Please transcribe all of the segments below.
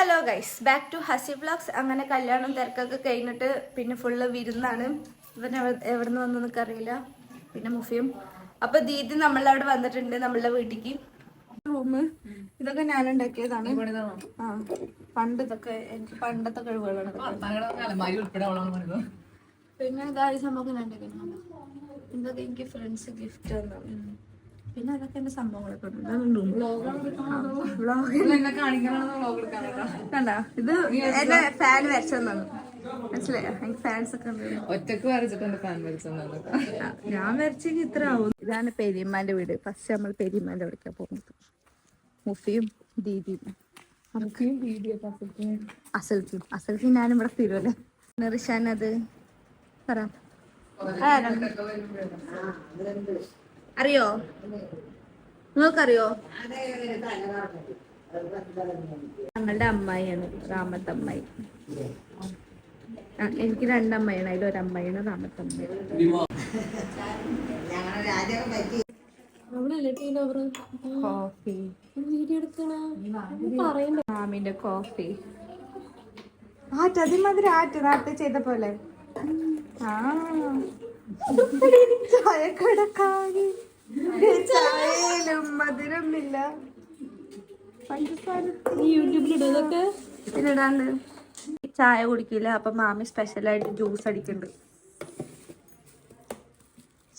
Hello guys back to Hasi blogs അങ്ങനെ കല്യാണം തിരക്കൊക്കെ കഴിഞ്ഞിട്ട് പിന്നെ ഫുള്ള് വിരുന്നാണ്. ഇവൻ എവിടെ നിന്ന് വന്നെന്നൊക്കെ അറിയില്ല പിന്നെ മുഫിയും. അപ്പൊ ദീദി നമ്മളെ അവിടെ വന്നിട്ടുണ്ട് നമ്മളുടെ വീട്ടിക്ക്. റൂം ഇതൊക്കെ ഞാൻ ഉണ്ടാക്കിയതാണ് ആ. പണ്ട് ഇതൊക്കെ എനിക്ക് പണ്ടത്തെ കഴിവുകളാണ്. പിന്നെ ഇതായ സംഭവം ഞാൻ ഉണ്ടാക്കിയിട്ടുണ്ട് ഇതൊക്കെ എനിക്ക് ഫ്രണ്ട്സ് ഗിഫ്റ്റ് തന്നാണ് പിന്നെ അതൊക്കെ എന്റെ സംഭവങ്ങളൊക്കെ കണ്ട. ഇത് എന്റെ ഫാൻ വരച്ചതാണ് മനസ്സിലായോ? എനിക്ക് ഫാൻസ് ഒക്കെ ഉണ്ട്. ഒറ്റയ്ക്ക് വരച്ചിട്ടുണ്ട് ഫാൻ ഞാൻ വരച്ചെങ്കിൽ ഇത്ര ആവും. ഇതാണ് പെരിയമ്മാന്റെ വീട്. ഫസ്റ്റ് നമ്മൾ പെരിയമ്മാന്റെ അവിടേക്കാണ് പോകുന്നത്. മുഫിയും ദീദിയും അസൽക്കും അസൽക്കും ഞാനും ഇവിടെ തിരുവല്ലേ നിറിഷാനത് പറ? അറിയോ? നിങ്ങൾക്കറിയോ? ഞങ്ങളുടെ അമ്മായിയാണ് രാമത്തമ്മായി എനിക്ക് രണ്ടമ്മയാണ് അതിൽ ഒരമ്മയാണ് അമ്മയാണ് അമ്മായി. കോഫി. മാമിന്റെ കോഫി. ആറ്റ് അതിമാതിരി ആറ്റ് നേരത്തെ ചെയ്ത പോലെ. ആ. ചായക്കടക്കാരി. ചായയിലും മധുരമില്ല. പഞ്ചസാര. യൂട്യൂബിലിടതൊക്കെ പിന്നിടാണ്ട് ചായ കുടിക്കില്ല അപ്പൊ മാമി സ്പെഷ്യലായിട്ട് ജ്യൂസ് അടിക്കുന്നുണ്ട്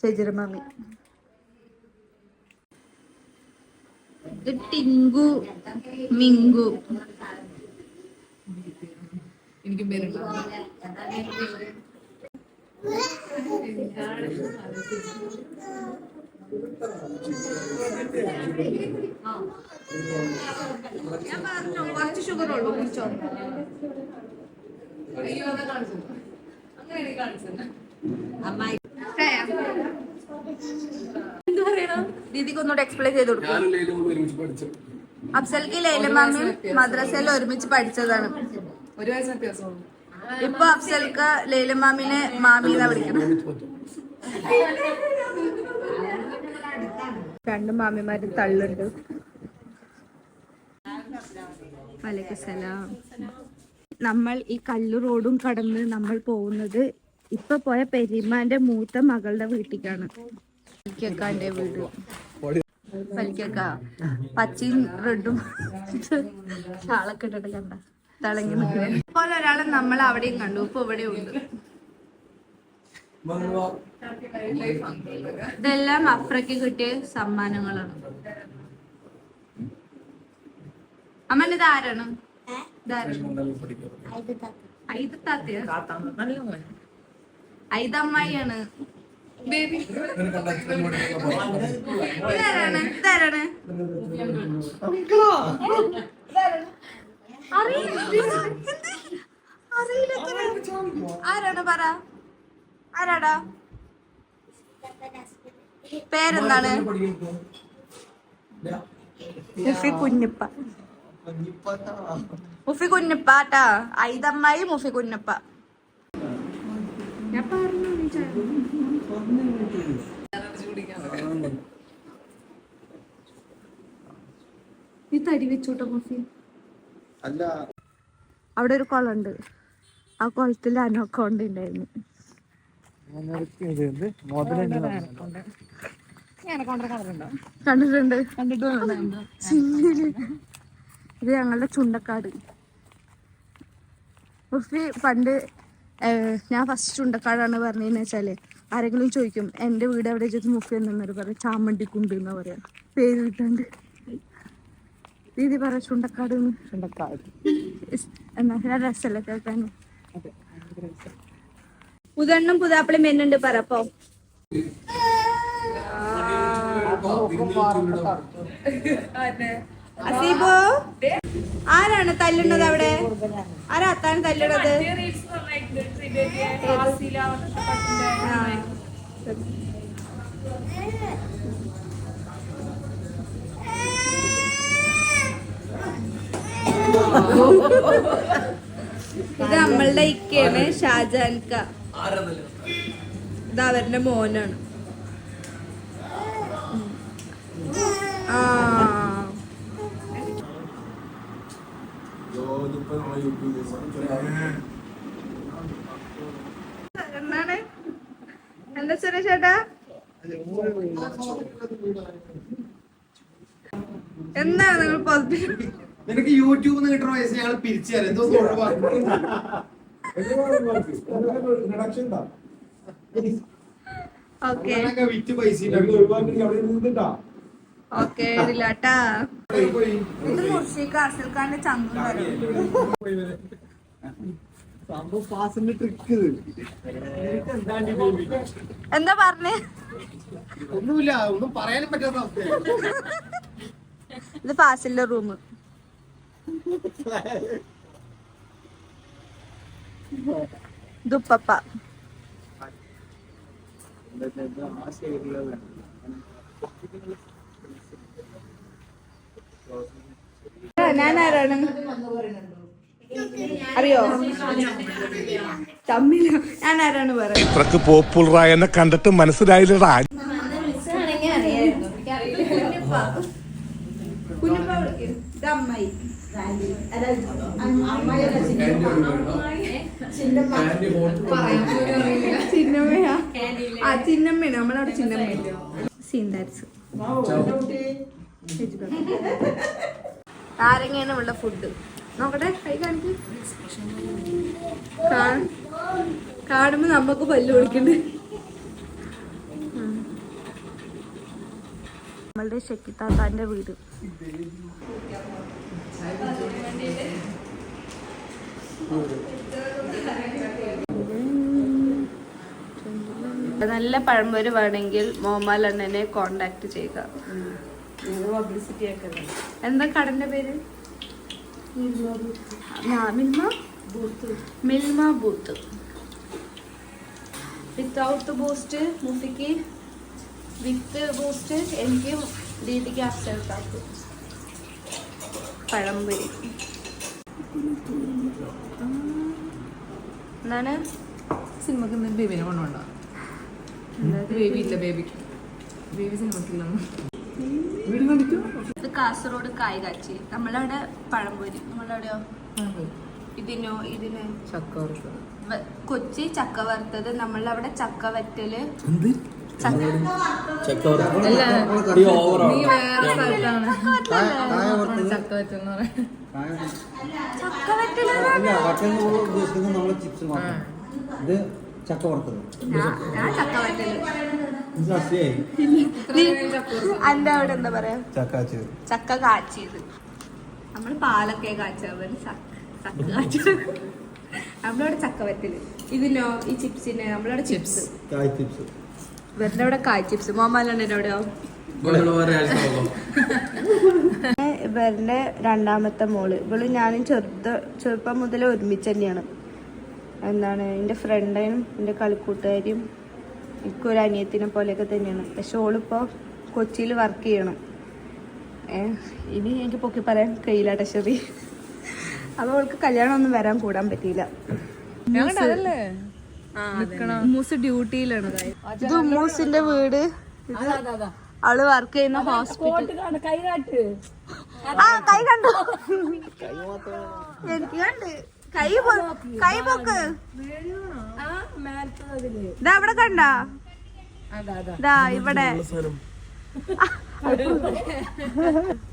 ശരി മാമി. ഇത് ടിങ്കു മിങ്കു. എനിക്കും പേരുണ്ട് ഞാൻ പറഞ്ഞു കുറച്ച് ഷുഗർ ഉള്ളൂ കുടിച്ചോ അയ്യോ അതാ കാണിച്ചത് അങ്ങനെ കാണിച്ചത് എന്ത് പറയണം ദീദിക്ക് ഒന്നുകൂടെ എക്സ്പ്ലെയിൻ ചെയ്ത് കൊടുക്കും അഫ്സൽക്ക് ലൈല ലൈലമാമിയും മദ്രസയിൽ ഒരുമിച്ച് പഠിച്ചതാണ്. ഒരു വയസ്സ് വ്യത്യാസമുള്ളൂ ഇപ്പൊ അഫ്സൽക്ക് ലൈലമാമിനെ മാമീന്നാ വിളിക്കണം. രണ്ട് മാമിമാര് തള്ളുണ്ട്. നമ്മൾ ഈ കല്ലു റോഡും കടന്ന് നമ്മൾ പോകുന്നത് ഇപ്പൊ പോയ പെരിമാന്റെ മൂത്ത മകളുടെ വീട്ടിലേക്കാണ് ഫലിക്കക്കാന്റെ വീട്. ഫലിക്കക്ക പച്ചയും റെഡും. ചാളൊക്കെ ഇട്ടിട്ട് കണ്ട. തിളങ്ങി നിൽക്കുന്നത് ഒരാളെ നമ്മൾ അവിടെയും കണ്ടു. ഇപ്പൊ ഇവിടെ ഉണ്ട്. ഇതെല്ലാം അഫ്രക്ക് കിട്ടിയ സമ്മാനങ്ങളാണ്. അമ്മൻ ഇത് ആരാണ് ഐതമ്മയാണ് ഇതാരാണ്? ഇതാരാണ്? ആരാണ് പറ? ആരാടാ? പേരെന്താണ്? മുഫി കുഞ്ഞിപ്പ. മുഫി ഐതമ്മായി മുഫി കുഞ്ഞിപ്പ. ഞാൻ പറഞ്ഞു തടി വെച്ചോട്ടോ മുഫി. അവിടെ ഒരു കുളമുണ്ട്. ആ കുളത്തിൽ അനോക്കോണ്ട ഉണ്ടായിരുന്നു കണ്ടിട്ടുണ്ട്. ഇത് ഞങ്ങളുടെ ചുണ്ടക്കാട്. ഉഫി പണ്ട് ഞാൻ ഫസ്റ്റ് ചുണ്ടക്കാടാണ് പറഞ്ഞതെന്ന് വെച്ചാൽ ആരെങ്കിലും ചോദിക്കും എന്റെ വീട് എവിടെ? ചോദിച്ചു മുഫി എന്നൊരു പറയും. ചാമണ്ടിക്കുണ്ട് എന്നാ പറയാ. പേര് കിട്ടാണ്ട് ദീദി പറ ചുണ്ടക്കാട് ചുണ്ടക്കാട്. എന്നാ രസമല്ലേ കേൾക്കാൻ? പുതെണ്ണും പുതാപ്പിളും മെന്നുണ്ട് പറപ്പോ അസീബോ ആരാണ് തല്ലുന്നത് അവിടെ? ആരാ അത്താണ് തല്ലുന്നത്? ആ. ഇത് നമ്മളുടെ ഇക്കയാണ് ഷാജാൻക ഇത് അവരുടെ മോനാണ്. എന്താണ്? എന്താ ചെറിയ ചേട്ടാ? എന്താണ് നിങ്ങൾ പോസിറ്റീവ് നിനക്ക് യൂട്യൂബിൽ നിന്ന് കിട്ടുന്ന പൈസ ഞങ്ങൾ പിരിച്ചു തരാം. എന്തോ റിഡക്ഷൻ ഉണ്ടോ ഓക്കെ. കുഴപ്പമൊക്കെ വിറ്റ് പൈസ ഒഴിവാക്കി ഓക്കെ ഇത് മുർഷിക്ക് അസിൽ ഖാന്റെ ചങ്കും എന്താ പറഞ്ഞേ? ഒന്നുമില്ല ഒന്നും പറയാനും പറ്റാത്ത അവസ്ഥ ഇത് ഫാസിലിന്റെ റൂം ദുപ്പപ്പ. ഞാനാരാണ്? അറിയോ? തമ്മിൽ ഞാനാരാണ് പറയുന്നത് ഇത്രക്ക് പോപ്പുലറായി എന്നെ കണ്ടിട്ട് മനസ്സിലായില്ലടാ. കുഞ്ഞുപ്പ വിളിക്കും. ഇത് അമ്മായി ചിന്നമ്മയാ ആ നമ്മളവിടെ ചിന്നമ്മ സീൻഡാൻസ് നാരങ്ങയാണ് ഉള്ള ഫുഡ് നോക്കട്ടെ കൈ കാണിക്ക് കാണുമ്പോ നമുക്ക് പല്ല് കൊടുക്കണ്ട് നമ്മളുടെ ഷെക്കിത്താത്താന്റെ വീട് നല്ല പഴംപൊരി വേണമെങ്കിൽ മോഹൻലാൽ അണ്ണനെ കോണ്ടാക്ട് ചെയ്യുക. എന്താ കടന്റെ പേര്? മിൽമ? ബൂത്ത്. വിത്തൗട്ട് ബൂസ്റ്റ് മുഫിക്ക് വിത്ത് ബൂസ്റ്റ് എനിക്ക് ദീദിക്ക് അഫ്സൽക്കാക്കും പഴംപൊരി. എന്താണ്? സിനിമക്ക് ഇന്ന് ബേബിനെ കൊണ്ടുപോണ്ട. ബേബി ഇല്ല ബേബിക്ക് ബേബി സിനിമക്കില്ല. ഇത് കാസർഗോഡ് കായ് കാച്ചി നമ്മളവിടെ പഴംപൊരി. നമ്മളവിടെയോ? ഇതിനോ? ഇതിന്? ചക്ക കൊച്ചി ചക്ക വറുത്തത്. നമ്മളവിടെ ചക്ക വറ്റൽ. ഇത് ചക്ക വറുത്തത് ഞാൻ ഞാൻ ചക്ക വറ്റൽ മനസ്സിലായി അന്റെ അവിടെ എന്താ പറയാ ചക്കാച്ച് ചക്ക കാച്ചിയത് നമ്മൾ പാലൊക്കെ കാച്ചവൻ ചക്ക കാച്ചത് നമ്മളവിടെ ചക്ക വറ്റൽ ഇതിനോ ഈ ചിപ്സിന് നമ്മളവിടെ ചിപ്സ്. ചിപ്സ്. ഇവരുടെ അവിടെ കായ് ചിപ്സ് മോമാലുണ്ട് അവിടെയോ ഇവരുടെ രണ്ടാമത്തെ മോൾ. ഇവൾ ഞാനും ചെറുത് ചെറുപ്പം മുതൽ ഒരുമിച്ച് തന്നെയാണ്. എന്താണ് എന്റെ ഫ്രണ്ടും എന്റെ കളിക്കൂട്ടുകാരിയും എനിക്കൊരു അനിയത്തിനെ പോലെയൊക്കെ തന്നെയാണ്. പക്ഷെ ഓളിപ്പോൾ കൊച്ചിയിൽ വർക്ക് ചെയ്യണം. ഏഹ് ഇനി എനിക്ക് പൊക്കി പറയാൻ കഴിയില്ല ടെഷറി അപ്പോൾ അവൾക്ക് കല്യാണം ഒന്നും വരാൻ കൂടാൻ പറ്റിയില്ല. അതല്ലേ ഉമ്മൂസ് ഡ്യൂട്ടിയിലാണ്. ഇത് ഉമ്മൂസിന്റെ വീട്. അവൾ വർക്ക് ചെയ്യുന്ന ഹോസ്പിറ്റൽ ആ കൈ കണ്ടു? എനിക്ക് കണ്ട്. കൈ കൈ പൊക്ക്. ഇതാ ഇവിടെ കണ്ട? ഇതാ ഇവിടെ.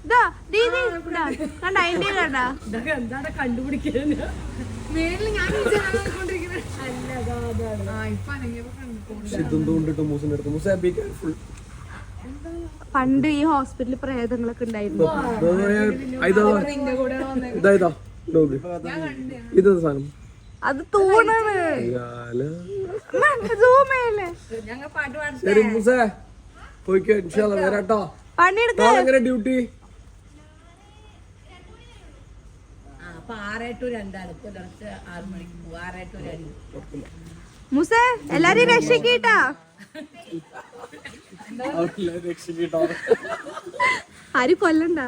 ഇതാ ദീദി ഇതാ. കണ്ട അതിന്റെ കണ്ട? ആ പണ്ട് ഈ ഹോസ്പിറ്റലിൽ പ്രേതങ്ങളൊക്കെ ഉണ്ടായിരുന്നു. ഇതാ സാധനം അത് തൂണാണ് ശരി മൂസേ. പോയിക്കോ ഇൻഷാല്ല വരാട്ടോ. പണിയെടുക്ക നാളെ എങ്ങനെ ഡ്യൂട്ടി? അപ്പൊ ആറേ ടു രണ്ടാണ്. പുലർച്ചെ ആറ് മണിക്ക് പോകും ആറേ ടു രണ്ട്. മുസേ എല്ലാരെയും രക്ഷിക്കട്ടാ? ആര് കൊല്ലണ്ട.